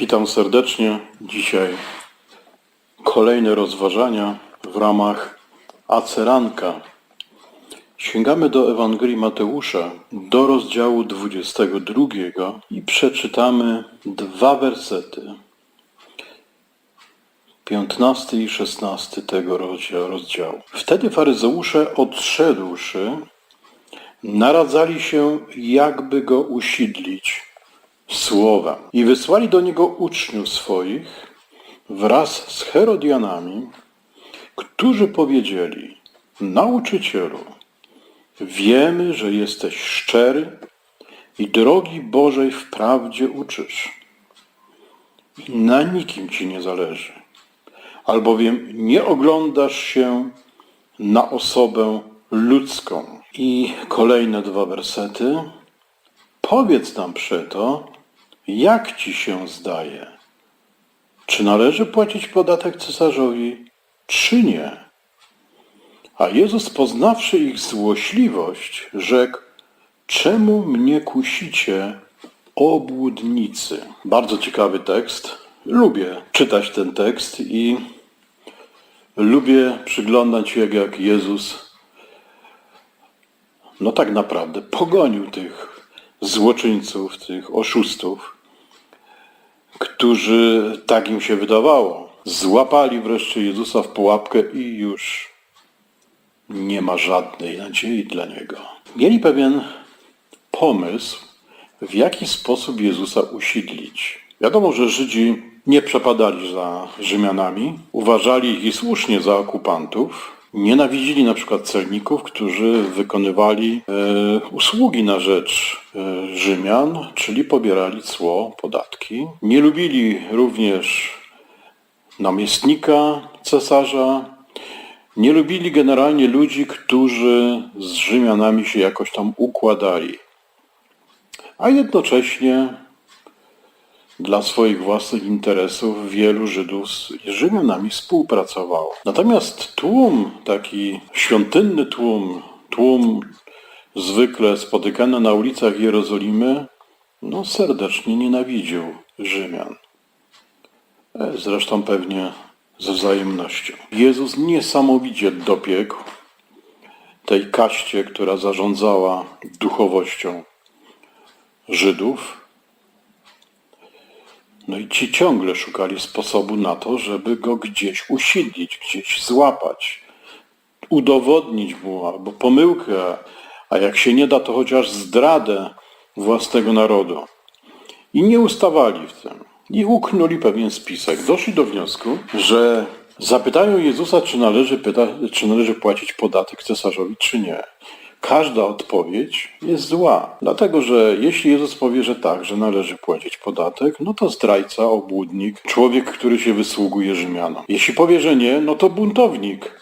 Witam serdecznie. Dzisiaj kolejne rozważania w ramach Aceranka. Sięgamy do Ewangelii Mateusza, do rozdziału 22 i przeczytamy dwa wersety. 15 i 16 tego rozdzia- rozdziału. Wtedy faryzeusze odszedłszy, naradzali się, jakby go usidlić słowem. I wysłali do niego uczniów swoich wraz z Herodianami, którzy powiedzieli, nauczycielu, wiemy, że jesteś szczery i drogi Bożej wprawdzie uczysz. I na nikim ci nie zależy, albowiem nie oglądasz się na osobę ludzką. I kolejne dwa wersety. Powiedz nam przeto, jak ci się zdaje? Czy należy płacić podatek cesarzowi, czy nie? A Jezus, poznawszy ich złośliwość, rzekł, czemu mnie kusicie, obłudnicy? Bardzo ciekawy tekst. Lubię czytać ten tekst i lubię przyglądać się, jak Jezus no tak naprawdę pogonił tych złoczyńców, tych oszustów, którzy, tak im się wydawało, złapali wreszcie Jezusa w pułapkę i już nie ma żadnej nadziei dla Niego. Mieli pewien pomysł, w jaki sposób Jezusa usidlić. Wiadomo, że Żydzi nie przepadali za Rzymianami, uważali ich i słusznie za okupantów, nienawidzili na przykład celników, którzy wykonywali e, usługi na rzecz e, Rzymian, czyli pobierali cło, podatki. Nie lubili również namiestnika cesarza, nie lubili generalnie ludzi, którzy z Rzymianami się jakoś tam układali. A jednocześnie dla swoich własnych interesów wielu Żydów z Rzymianami współpracowało. Natomiast tłum, taki świątynny tłum, tłum zwykle spotykany na ulicach Jerozolimy, no serdecznie nienawidził Rzymian. E, Zresztą pewnie ze wzajemnością. Jezus niesamowicie dopiekł tej kaście, która zarządzała duchowością Żydów. No i ci ciągle szukali sposobu na to, żeby go gdzieś usidlić, gdzieś złapać, udowodnić mu albo pomyłkę, a jak się nie da, to chociaż zdradę własnego narodu. I nie ustawali w tym. I uknuli pewien spisek. Doszli do wniosku, że zapytają Jezusa, czy należy, pyta, czy należy płacić podatek cesarzowi, czy nie. Każda odpowiedź jest zła. Dlatego, że jeśli Jezus powie, że tak, że należy płacić podatek, no to zdrajca, obłudnik, człowiek, który się wysługuje Rzymianom. Jeśli powie, że nie, no to buntownik.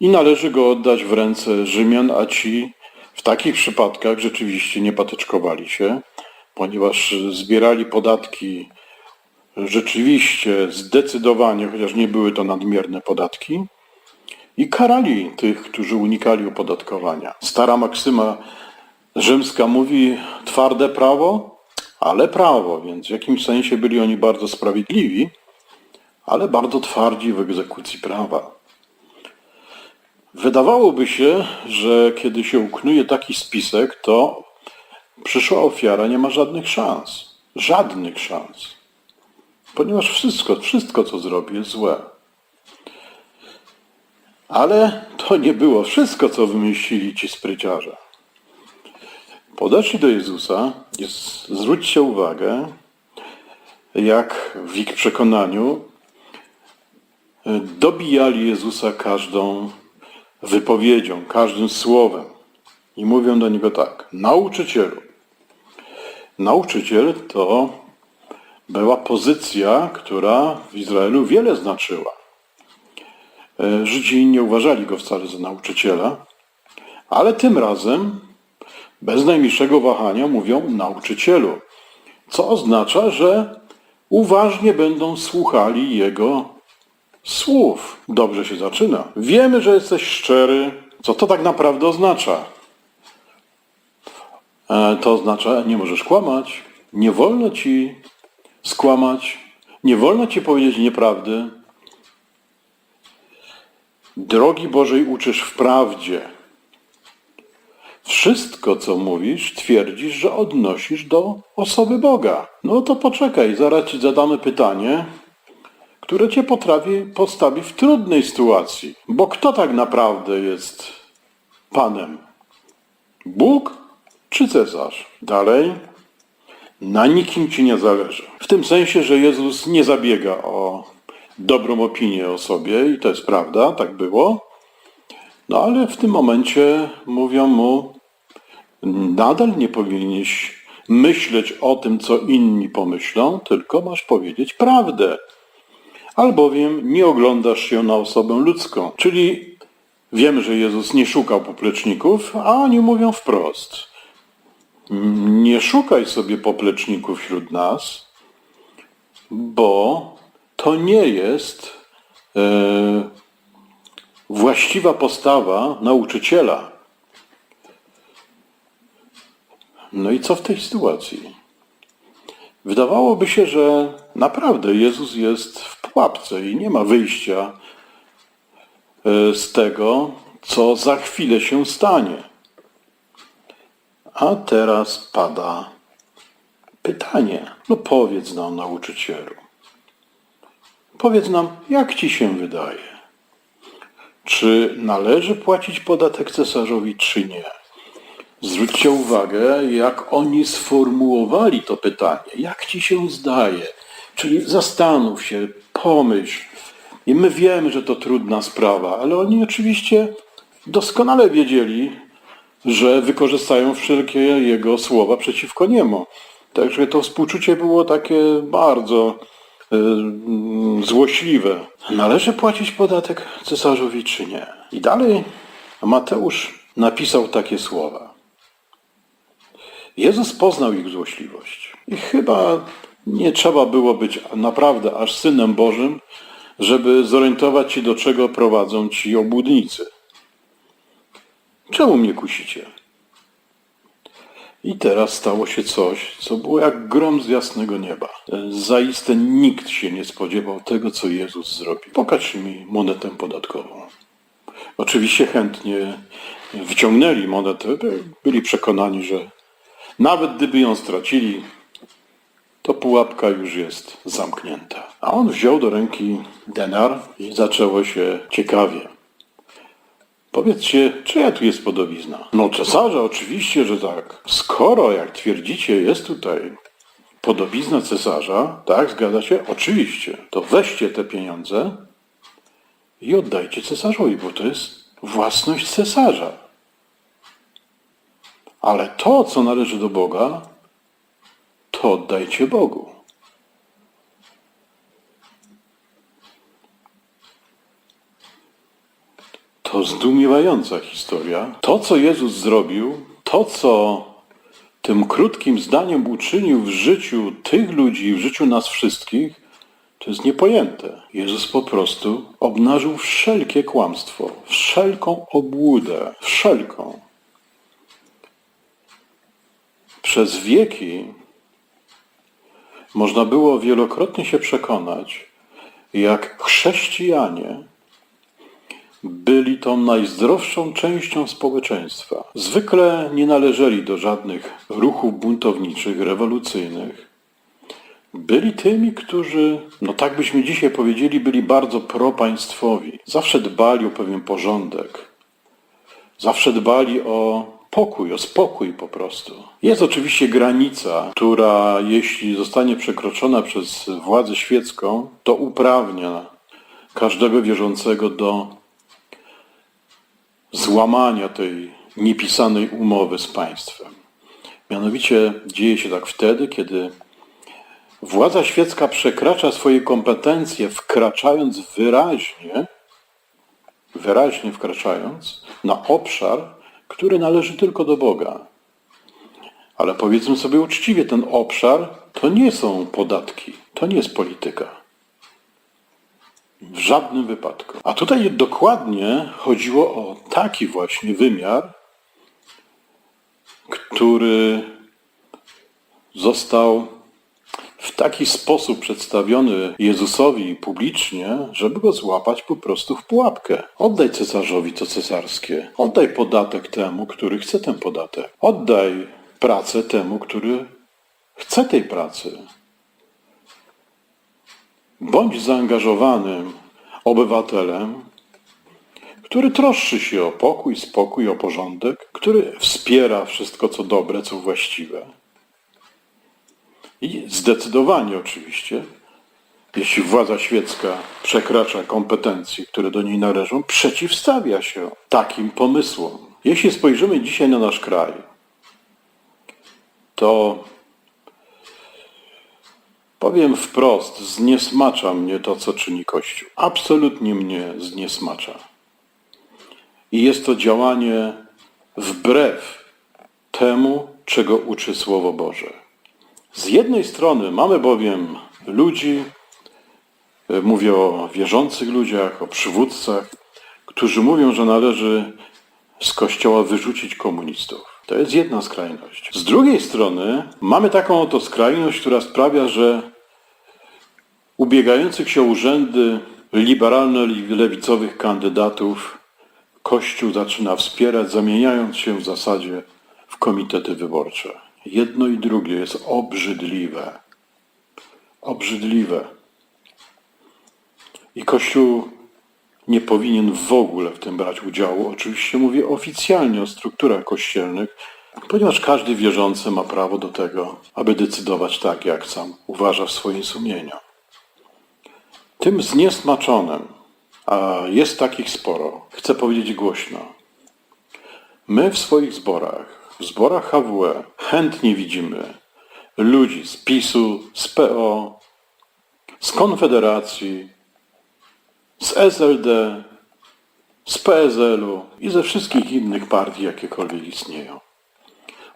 I należy go oddać w ręce Rzymian, a ci w takich przypadkach rzeczywiście nie patyczkowali się, ponieważ zbierali podatki rzeczywiście zdecydowanie, chociaż nie były to nadmierne podatki, i karali tych, którzy unikali opodatkowania. Stara maksyma rzymska mówi twarde prawo, ale prawo, więc w jakimś sensie byli oni bardzo sprawiedliwi, ale bardzo twardzi w egzekucji prawa. Wydawałoby się, że kiedy się uknuje taki spisek, to przyszła ofiara nie ma żadnych szans. Żadnych szans. Ponieważ wszystko, wszystko co zrobi jest złe. Ale to nie było wszystko, co wymyślili ci spryciarze. Podeszli do Jezusa i zwróćcie uwagę, jak w ich przekonaniu e, dobijali Jezusa każdą wypowiedzią, każdym słowem. I mówią do Niego tak, nauczycielu. Nauczyciel to była pozycja, która w Izraelu wiele znaczyła. E, Żydzi nie uważali go wcale za nauczyciela, ale tym razem bez najmniejszego wahania mówią nauczycielu, co oznacza, że uważnie będą słuchali jego słów. Dobrze się zaczyna. Wiemy, że jesteś szczery. Co to tak naprawdę oznacza? E, To oznacza, nie możesz kłamać, nie wolno ci skłamać, nie wolno ci powiedzieć nieprawdy. Drogi Bożej uczysz w prawdzie. Wszystko, co mówisz, twierdzisz, że odnosisz do osoby Boga. No to poczekaj, zaraz ci zadamy pytanie, które cię potrafi postawi w trudnej sytuacji. Bo kto tak naprawdę jest Panem? Bóg czy Cesarz? Dalej. Na nikim ci nie zależy. W tym sensie, że Jezus nie zabiega o dobrą opinię o sobie i to jest prawda, tak było. No ale w tym momencie mówią mu, nadal nie powinieneś myśleć o tym, co inni pomyślą, tylko masz powiedzieć prawdę. Albowiem nie oglądasz się na osobę ludzką. Czyli wiemy, że Jezus nie szukał popleczników, a oni mówią wprost. Nie szukaj sobie popleczników wśród nas, bo to nie jest e, właściwa postawa nauczyciela. No i co w tej sytuacji? Wydawałoby się, że naprawdę Jezus jest w pułapce i nie ma wyjścia e, z tego, co za chwilę się stanie. A teraz pada pytanie. No powiedz nam, nauczycielu. Powiedz nam, jak ci się wydaje? Czy należy płacić podatek cesarzowi, czy nie? Zwróćcie uwagę, jak oni sformułowali to pytanie. Jak ci się zdaje? Czyli zastanów się, pomyśl. I my wiemy, że to trudna sprawa, ale oni oczywiście doskonale wiedzieli, że wykorzystają wszelkie jego słowa przeciwko niemu. Także to współczucie było takie bardzo złośliwe. Należy płacić podatek cesarzowi czy nie? I dalej Mateusz napisał takie słowa. Jezus poznał ich złośliwość. I chyba nie trzeba było być naprawdę aż synem Bożym, żeby zorientować się, do czego prowadzą ci obłudnicy. Czemu mnie kusicie? I teraz stało się coś, co było jak grom z jasnego nieba. Zaiste nikt się nie spodziewał tego, co Jezus zrobił. Pokaż mi monetę podatkową. Oczywiście chętnie wyciągnęli monetę, byli przekonani, że nawet gdyby ją stracili, to pułapka już jest zamknięta. A on wziął do ręki denar i zaczęło się ciekawie. Powiedzcie, czyja tu jest podobizna? No cesarza oczywiście, że tak. Skoro, jak twierdzicie, jest tutaj podobizna cesarza, tak, zgadza się? Oczywiście. To weźcie te pieniądze i oddajcie cesarzowi, bo to jest własność cesarza. Ale to, co należy do Boga, to oddajcie Bogu. To zdumiewająca historia. To, co Jezus zrobił, to, co tym krótkim zdaniem uczynił w życiu tych ludzi, w życiu nas wszystkich, to jest niepojęte. Jezus po prostu obnażył wszelkie kłamstwo, wszelką obłudę, wszelką. Przez wieki można było wielokrotnie się przekonać, jak chrześcijanie byli tą najzdrowszą częścią społeczeństwa. Zwykle nie należeli do żadnych ruchów buntowniczych, rewolucyjnych. Byli tymi, którzy, no tak byśmy dzisiaj powiedzieli, byli bardzo propaństwowi. Zawsze dbali o pewien porządek. Zawsze dbali o pokój, o spokój po prostu. Jest oczywiście granica, która jeśli zostanie przekroczona przez władzę świecką, to uprawnia każdego wierzącego do złamania tej niepisanej umowy z państwem. Mianowicie dzieje się tak wtedy, kiedy władza świecka przekracza swoje kompetencje, wkraczając wyraźnie, wyraźnie wkraczając na obszar, który należy tylko do Boga. Ale powiedzmy sobie uczciwie, ten obszar to nie są podatki, to nie jest polityka. W żadnym wypadku. A tutaj dokładnie chodziło o taki właśnie wymiar, który został w taki sposób przedstawiony Jezusowi publicznie, żeby go złapać po prostu w pułapkę. Oddaj cesarzowi to cesarskie. Oddaj podatek temu, który chce ten podatek. Oddaj pracę temu, który chce tej pracy. Bądź zaangażowanym obywatelem, który troszczy się o pokój, spokój, o porządek, który wspiera wszystko, co dobre, co właściwe. I zdecydowanie oczywiście, jeśli władza świecka przekracza kompetencje, które do niej należą, przeciwstawia się takim pomysłom. Jeśli spojrzymy dzisiaj na nasz kraj, to powiem wprost, zniesmacza mnie to, co czyni Kościół. Absolutnie mnie zniesmacza. I jest to działanie wbrew temu, czego uczy Słowo Boże. Z jednej strony mamy bowiem ludzi, e, mówię o wierzących ludziach, o przywódcach, którzy mówią, że należy z kościoła wyrzucić komunistów. To jest jedna skrajność. Z drugiej strony mamy taką oto skrajność, która sprawia, że ubiegających się urzędy liberalno-lewicowych kandydatów Kościół zaczyna wspierać, zamieniając się w zasadzie w komitety wyborcze. Jedno i drugie jest obrzydliwe. Obrzydliwe. I Kościół nie powinien w ogóle w tym brać udziału. Oczywiście mówię oficjalnie o strukturach kościelnych, ponieważ każdy wierzący ma prawo do tego, aby decydować tak, jak sam uważa w swoim sumieniu. Tym zniesmaczonym, a jest takich sporo, chcę powiedzieć głośno. My w swoich zborach, w zborach HWE chętnie widzimy ludzi z PiSu, z PO, z Konfederacji, z SLD, z PSL-u i ze wszystkich innych partii, jakiekolwiek istnieją.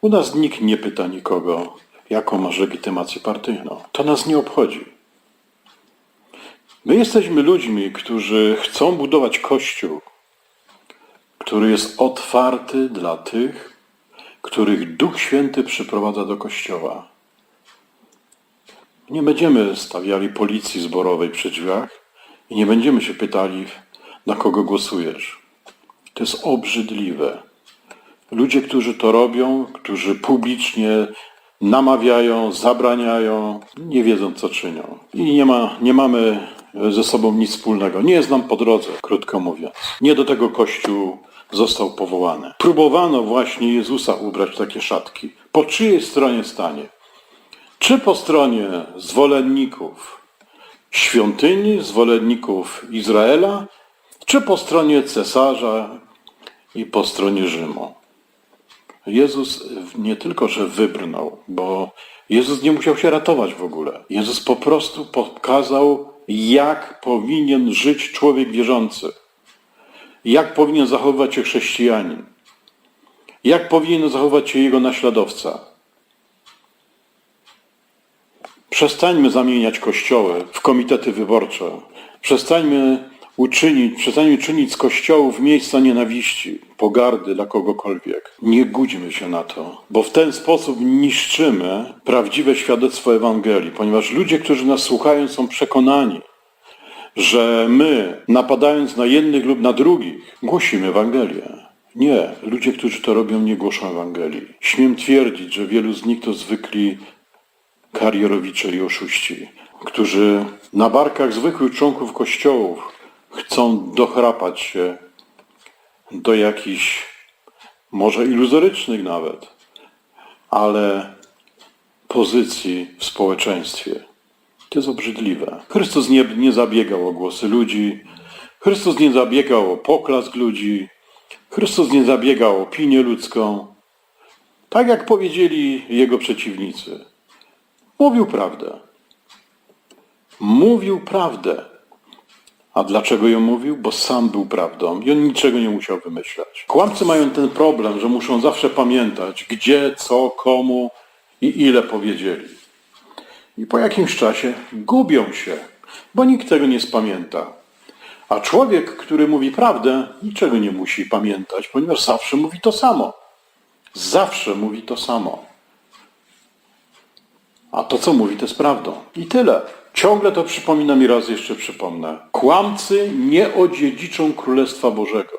U nas nikt nie pyta nikogo, jaką masz legitymację partyjną. To nas nie obchodzi. My jesteśmy ludźmi, którzy chcą budować Kościół, który jest otwarty dla tych, których Duch Święty przyprowadza do Kościoła. Nie będziemy stawiali policji zborowej przy drzwiach i nie będziemy się pytali, na kogo głosujesz. To jest obrzydliwe. Ludzie, którzy to robią, którzy publicznie namawiają, zabraniają, nie wiedzą, co czynią. I nie, ma, nie mamy ze sobą nic wspólnego. Nie jest nam po drodze, krótko mówiąc. Nie do tego Kościół został powołany. Próbowano właśnie Jezusa ubrać takie szatki. Po czyjej stronie stanie? Czy po stronie zwolenników świątyni, zwolenników Izraela, czy po stronie cesarza i po stronie Rzymu? Jezus nie tylko, że wybrnął, bo Jezus nie musiał się ratować w ogóle. Jezus po prostu pokazał, jak powinien żyć człowiek wierzący. Jak powinien zachowywać się chrześcijanin. Jak powinien zachować się jego naśladowca. Przestańmy zamieniać kościoły w komitety wyborcze. Przestańmy uczynić, przestańmy czynić z kościołów miejsca nienawiści, pogardy dla kogokolwiek. Nie gódźmy się na to, bo w ten sposób niszczymy prawdziwe świadectwo Ewangelii, ponieważ ludzie, którzy nas słuchają, są przekonani, że my, napadając na jednych lub na drugich, głosimy Ewangelię. Nie, ludzie, którzy to robią, nie głoszą Ewangelii. Śmiem twierdzić, że wielu z nich to zwykli karierowicze i oszuści, którzy na barkach zwykłych członków kościołów chcą dochrapać się do jakichś, może iluzorycznych nawet, ale pozycji w społeczeństwie. To jest obrzydliwe. Chrystus nie, nie zabiegał o głosy ludzi, Chrystus nie zabiegał o poklask ludzi, Chrystus nie zabiegał o opinię ludzką. Tak jak powiedzieli jego przeciwnicy. Mówił prawdę. Mówił prawdę. A dlaczego ją mówił? Bo sam był prawdą i on niczego nie musiał wymyślać. Kłamcy mają ten problem, że muszą zawsze pamiętać, gdzie, co, komu i ile powiedzieli. I po jakimś czasie gubią się, bo nikt tego nie spamięta. A człowiek, który mówi prawdę, niczego nie musi pamiętać, ponieważ zawsze mówi to samo. Zawsze mówi to samo. A to, co mówi, to jest prawdą. I tyle. Ciągle to przypominam i raz jeszcze przypomnę. Kłamcy nie odziedziczą Królestwa Bożego.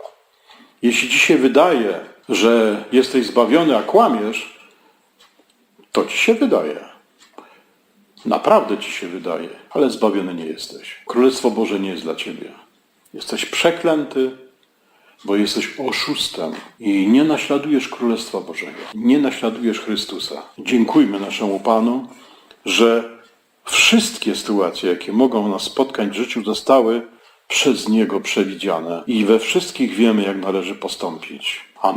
Jeśli się wydaje, że jesteś zbawiony, a kłamiesz, to ci się wydaje. Naprawdę ci się wydaje, ale zbawiony nie jesteś. Królestwo Boże nie jest dla ciebie. Jesteś przeklęty, bo jesteś oszustem i nie naśladujesz Królestwa Bożego. Nie naśladujesz Chrystusa. Dziękujmy naszemu Panu, że wszystkie sytuacje, jakie mogą nas spotkać w życiu, zostały przez Niego przewidziane i we wszystkich wiemy, jak należy postąpić. Amen.